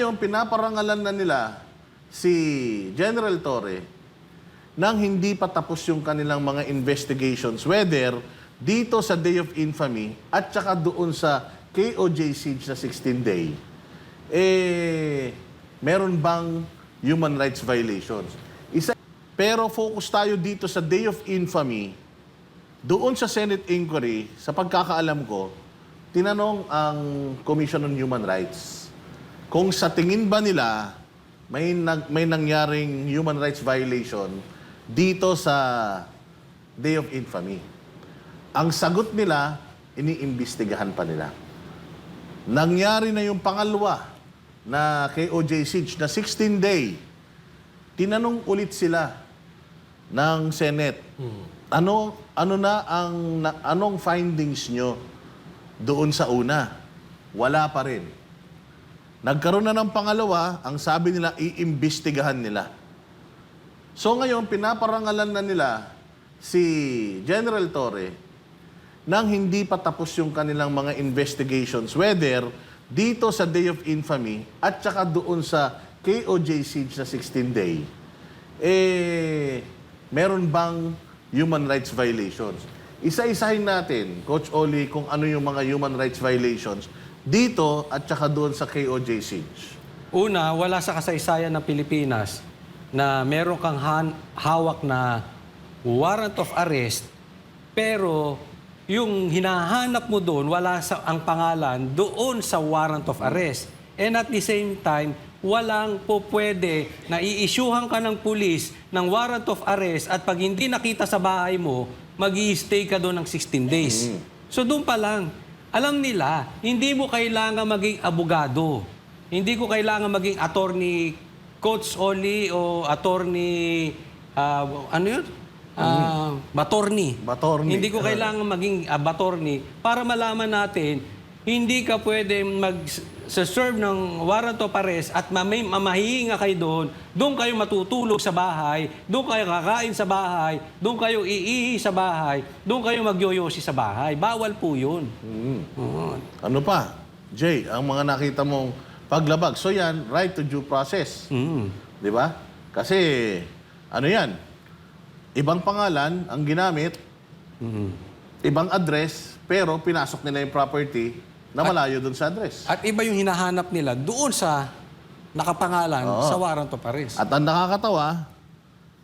ngayon, pinaparangalan na nila si General Torre nang hindi pa tapos yung kanilang mga investigations, whether dito sa Day of Infamy at saka doon sa KOJ siege na 16 day, eh, meron bang human rights violations? Isa, pero focus tayo dito sa Day of Infamy, doon sa Senate inquiry, sa pagkakaalam ko, tinanong ang Commission on Human Rights kung sa tingin ba nila may, nag, may nangyaring human rights violation dito sa Day of Infamy. Ang sagot nila, iniimbestigahan pa nila. Nangyari na yung pangalawa na KOJ siege na 16 day. Tinanong ulit sila ng Senate. Ano ano na ang na- anong findings nyo doon sa una? Wala pa rin. Nagkaroon na ng pangalawa, ang sabi nila iimbestigahan nila. So ngayon pinaparangalan na nila si General Torre nang hindi pa tapos yung kanilang mga investigations whether dito sa Day of Infamy at saka doon sa KOJ siege na 16 day eh meron bang human rights violations isa-isahin natin Coach Oli kung ano yung mga human rights violations dito at saka doon sa KOJ siege Una, wala sa kasaysayan ng Pilipinas na meron kang han- hawak na warrant of arrest, pero yung hinahanap mo doon, wala sa ang pangalan doon sa warrant of arrest. And at the same time, walang po pwede na i-issuehan ka ng pulis ng warrant of arrest at pag hindi nakita sa bahay mo, mag stay ka doon ng 16 days. So doon pa lang, alam nila, hindi mo kailangan maging abogado. Hindi ko kailangan maging attorney Coach Oli o attorney ah, ano yun? Ah, batorni. Batorni. Hindi ko kailangan maging ah, batorni para malaman natin hindi ka pwede mag sa serve ng warrant of arrest at mamay, mamahihinga kayo doon, doon kayo matutulog sa bahay, doon kayo kakain sa bahay, doon kayo iihi sa bahay, doon kayo magyoyosi sa bahay. Bawal po yun. Oo. Ano pa? Jay, ang mga nakita mong paglabag. So yan, right to due process. Mm. Di ba? Kasi, ano yan? Ibang pangalan ang ginamit, ibang address, pero pinasok nila yung property na malayo dun sa address. At iba yung hinahanap nila doon sa nakapangalan Oo. sa warrant of arrest. At ang nakakatawa,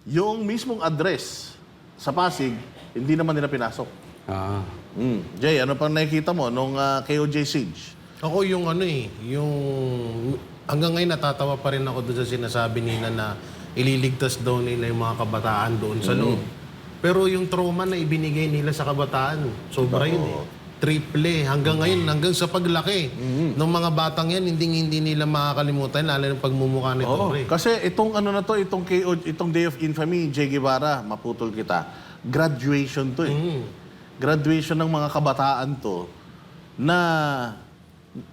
yung mismong address sa Pasig, hindi naman nila pinasok. Ah. Mm. Jay, ano pang nakikita mo nung ah, KOJ siege? Ako yung ano eh, yung hanggang ngayon natatawa pa rin ako doon sa sinasabi nila na ililigtas daw nila yung mga kabataan doon sa loob. Pero yung trauma na ibinigay nila sa kabataan, sobra yun eh. Triple. Hanggang ngayon, hanggang sa paglaki ng mga batang yan, hindi hindi nila makakalimutan, lalo ng pagmumukha ni Oo. Torre. Kasi itong ano na to, itong KO, itong Day of Infamy, Jay Guevara, maputol kita. Graduation to eh. Mm. Graduation ng mga kabataan to na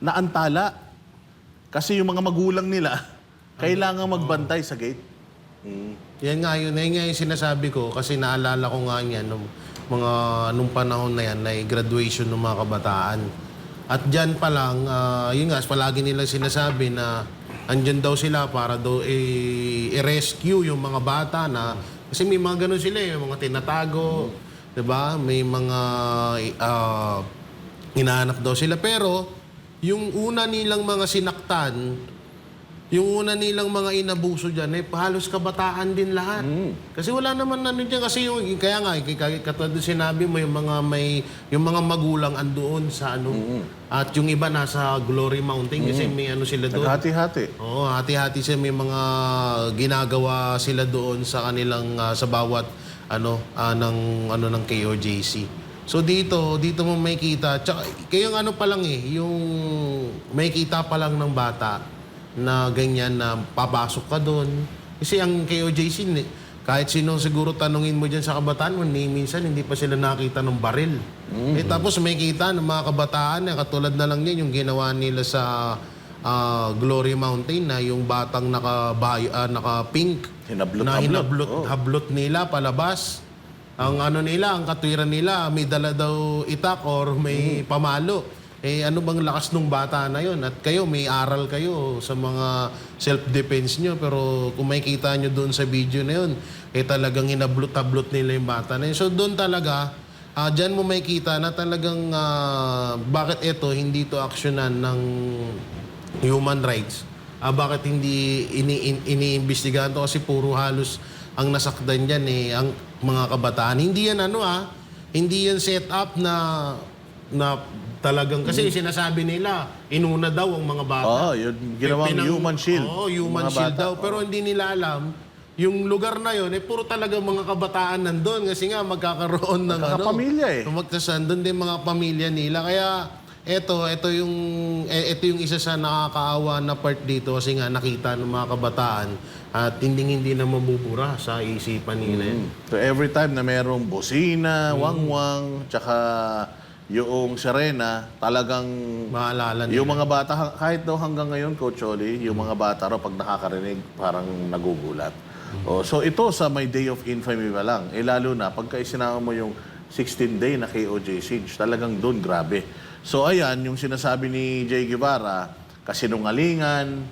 naantala. Kasi yung mga magulang nila kailangan magbantay sa gate. Yan nga yun, yan nga yung sinasabi ko kasi naalala ko nga yan nung mga nung panahon na yan na graduation ng mga kabataan. At dyan pa lang, ah, yun nga, palagi nilang sinasabi na andyan daw sila para daw i-rescue yung mga bata na kasi may mga ganun sila, eh, mga tinatago, 'di ba? May mga ah, hinahanap daw sila pero yung una nilang mga sinaktan, yung una nilang mga inabuso dyan, eh, halos kabataan din lahat. Kasi wala naman ano dyan. Kasi yung, kaya nga, kay- katulad sinabi mo, yung mga may, yung mga magulang andoon sa ano. At yung iba nasa Glory Mountain kasi may ano sila doon. Naghati-hati. Oo, hati-hati siya may mga ginagawa sila doon sa kanilang ah, sa bawat ano ah, ng ano ng KOJC. So dito, dito mo makikita, tsaka kayong ano pa lang eh, yung makikita pa lang ng bata na ganyan na papasok ka doon. Kasi ang KOJC, kahit sino siguro tanungin mo dyan sa kabataan mo, ni minsan hindi pa sila nakita ng baril. Eh tapos may kita ng mga kabataan, eh, katulad na lang yan yung ginawa nila sa ah, Glory Mountain na yung batang naka, naka pink Hinablot, na hablot. hinablot hablot nila palabas. Ang ano nila, ang katwiran nila, may dala daw itak or may pamalo. Eh ano bang lakas nung bata na yon at kayo may aral kayo sa mga self-defense nyo pero kung makikita nyo doon sa video na yun eh talagang hinablot-tablot nila yung bata na yun. So doon talaga ah dyan mo makikita na talagang ah, bakit ito hindi to aksyonan ng human rights. Ah, bakit hindi ini, in- iniimbestigahan to kasi puro halos ang nasaktan dyan eh ang mga kabataan. Hindi yan ano ah, hindi yan set up na na talagang kasi sinasabi nila inuna daw ang mga bata. Oo, yun, ginawang Pinang- human shield. Oo, human Mga shield bata. daw. Pero hindi nila alam, yung lugar na yon eh puro talaga mga kabataan nandun kasi nga magkakaroon ng ano. Magkakapamilya eh. Magtasan doon din mga pamilya nila. Kaya eto, eto yung eh, eto yung isa sa nakakaawa na part dito kasi nga nakita ng mga kabataan at hindi hindi na mabubura sa isipan nila yun. So every time na merong bosina, wangwang, tsaka yung sirena, talagang Maalala nila. yung mga bata, ha- kahit daw hanggang ngayon, Coach Oli, yung mga bata raw pag nakakarinig, parang nagugulat. Oh, so ito sa may day of infamy pa lang, eh lalo na pagka isinama mo yung 16 day na KOJ siege, talagang doon grabe. So ayan, yung sinasabi ni Jay Guevara, kasinungalingan,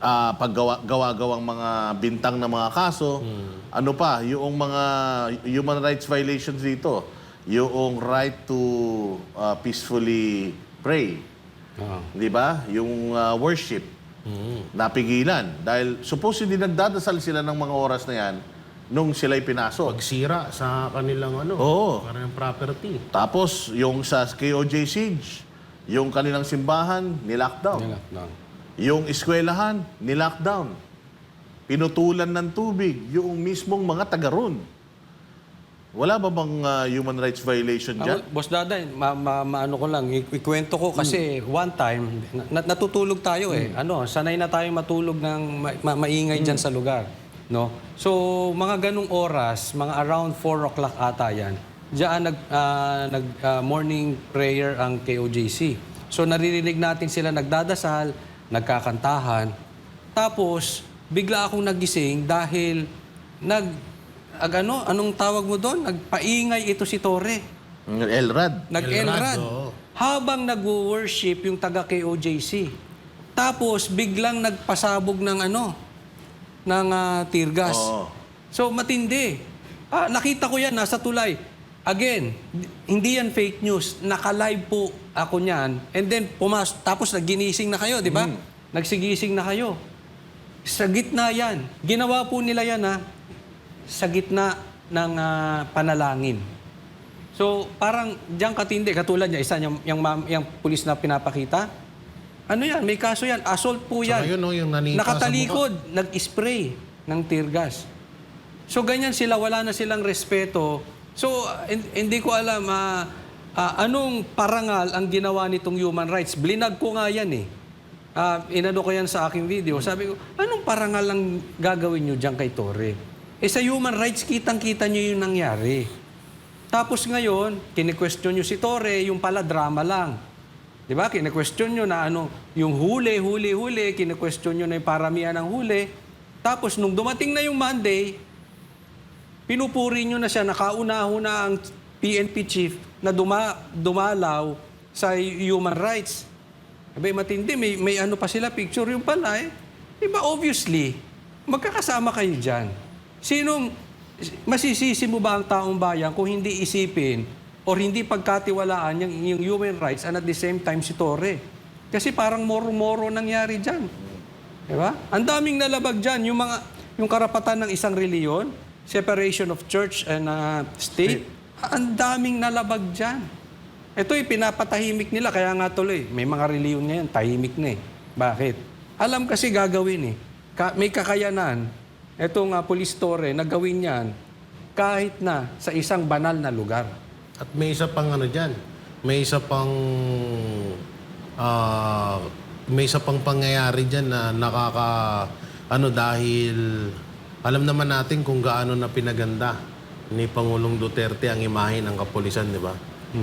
ah paggawa gawa-gawang mga bintang na mga kaso. Ano pa, yung mga human rights violations dito, yung right to ah, peacefully pray. Oo. 'Di ba? Yung ah, worship napigilan dahil supposedly nagdadasal sila ng mga oras na 'yan nung sila'y pinasok. Pagsira sa kanilang ano, Oo. kanilang property. Tapos yung sa KOJ siege, yung kanilang simbahan ni-lockdown. Nilockdown. Yung eskwelahan, ni-lockdown. Pinutulan ng tubig yung mismong mga taga ron. Wala ba bang ah, human rights violation dyan? Ako, Boss Daday, ma, ma, maano ko lang, ik- ikwento ko kasi one time, na, natutulog tayo eh. Ano, sanay na tayo matulog ng ma- ma- maingay dyan sa lugar. No? So, mga ganong oras, mga around 4 o'clock ata yan, diyan nag, ah, nag ah, morning prayer ang KOJC. So, naririnig natin sila nagdadasal, nagkakantahan. Tapos, bigla akong nagising dahil nag ag ano, anong tawag mo doon? Nagpaingay ito si Tore. Elrad. Nag-enrad. oo. Habang nag-worship yung taga KOJC. Tapos biglang nagpasabog ng ano, ng ah, tear gas. Oo. So matindi. Ah, nakita ko yan, nasa tulay. Again, di- hindi yan fake news. Naka-live po ako niyan. And then, pumas tapos naginising na kayo, di ba? Nagsigising na kayo. Sa gitna yan. Ginawa po nila yan, ha? Sa gitna ng ah, panalangin. So, parang diyan katindi, katulad niya, isa yung, yung, ma'am- yung pulis na pinapakita. Ano yan? May kaso yan. Assault po yan. Saka yun, no, yung nanita Nakatalikod, nag-spray ng tear gas. So ganyan sila, wala na silang respeto. So hin- hindi ko alam ah, ah, anong parangal ang ginawa nitong human rights. Blinag ko nga yan eh. Ah, inano ko yan sa aking video. Sabi ko, anong parangal ang gagawin nyo dyan kay Torre? Eh sa human rights, kitang-kita nyo yung nangyari. Tapos ngayon, kine-question nyo si Torre, yung pala drama lang. Di ba? Kine-question nyo na ano, yung huli, huli, huli, kine-question nyo na yung paramihan ng huli. Tapos nung dumating na yung Monday, pinupuri nyo na siya, nakaunaho na ang PNP chief na duma, dumalaw sa human rights. Abay, matindi, may, may ano pa sila, picture yung pala eh. Diba, obviously, magkakasama kayo dyan. Sinong, masisisi mo ba ang taong bayan kung hindi isipin or hindi pagkatiwalaan yung, yung human rights and at the same time si Torre? Kasi parang moro-moro nangyari dyan. Diba? Ang daming nalabag dyan. Yung, mga, yung karapatan ng isang reliyon, separation of church and uh, state, ang daming nalabag dyan. Ito'y pinapatahimik nila, kaya nga tuloy, may mga reliyon ngayon, tahimik na eh. Bakit? Alam kasi gagawin eh. Ka- may kakayanan, itong uh, police tore, na gawin yan kahit na sa isang banal na lugar. At may isa pang ano dyan, may isa pang ah, may isa pang pangyayari dyan na nakaka ano dahil alam naman natin kung gaano na pinaganda ni Pangulong Duterte ang imahe ng kapulisan, di ba?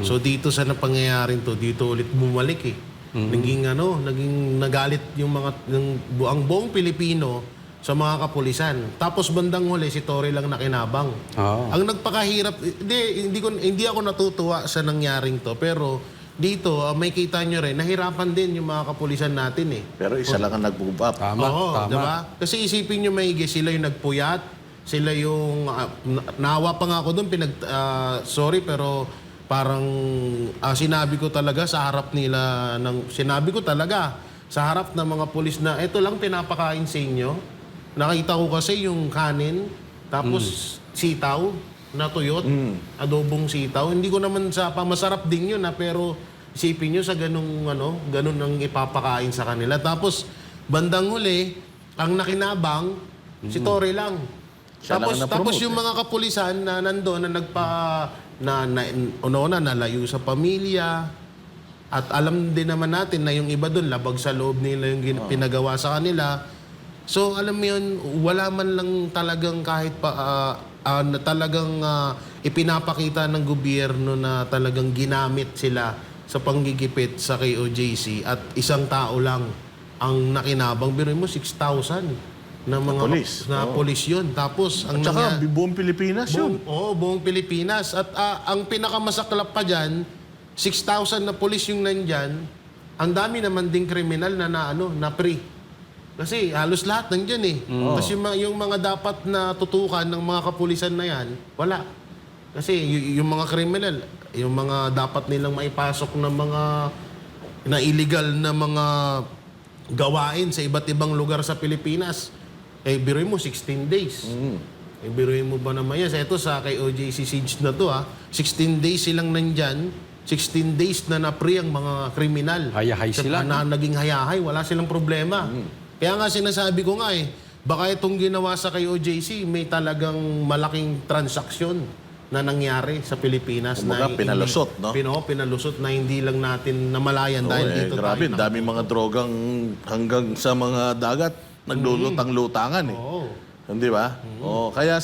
So dito sa napangyayaring to, dito ulit bumalik eh. Naging ano, naging nagalit yung mga yung, ang buong Pilipino sa mga kapulisan. Tapos bandang huli si Tory lang nakinabang. Oo. Ang nagpakahirap, hindi, hindi, ko, hindi ako natutuwa sa nangyaring to, pero dito, ah, may kita nyo rin, nahirapan din yung mga kapulisan natin eh. Pero isa lang ang nag-move up. Tama, Oo, tama. di ba? Kasi isipin nyo maigi, sila yung nagpuyat, sila yung, ah, na- naawa pa nga ako doon, pinag, ah, sorry pero parang ah, sinabi ko talaga sa harap nila, ng, sinabi ko talaga sa harap ng mga pulis na ito lang pinapakain sa inyo. Nakita ko kasi yung kanin, tapos sitaw na tuyot, adobong sitaw. Hindi ko naman sa pamasarap din yun na pero isipin nyo sa ganung ano, ganun ang ipapakain sa kanila. Tapos bandang huli, ang nakinabang si Torre lang. Siya lang tapos ang tapos na-promote, yung mga kapulisan na nandoon na nagpa na, na una na nalayo sa pamilya at alam din naman natin na yung iba doon labag sa loob nila yung gin- pinagawa sa kanila. So alam mo yun, wala man lang talagang kahit pa ah, ah, na talagang ah, ipinapakita ng gobyerno na talagang ginamit sila sa panggigipit sa KOJC at isang tao lang ang nakinabang. Biro mo 6,000 na mga pulis. na pulis yun. Tapos ang At saka, nangya- buong Pilipinas yun. Buong, oo, buong Pilipinas. At ah, ang pinakamasaklap pa dyan, 6,000 na polis yung nandyan, ang dami naman ding kriminal na, na, ano, na pre. Kasi halos lahat nandyan eh. Tapos yung, mga- yung mga dapat na tutukan ng mga kapulisan na yan, wala. Kasi y- yung mga kriminal, yung mga dapat nilang maipasok na mga na illegal na mga gawain sa iba't ibang lugar sa Pilipinas, eh biruin mo 16 days. Eh, biruin mo ba naman yan? Sa ito, sa kay OJC Siege na to ha, 16 days silang nandyan, 16 days na na-free ang mga kriminal. Hayahay sila, Na, naging hayahay, wala silang problema. Kaya nga sinasabi ko nga eh, baka itong ginawa sa kay OJC, may talagang malaking transaksyon na nangyari sa Pilipinas. Kumbaga, na pinalusot, no? Pino, pinalusot na hindi lang natin namalayan Oo, dahil eh, dito grabe, tayo daming mga drogang hanggang sa mga dagat, naglulutang-lutangan eh. Oo. Hindi ba? Oo, kaya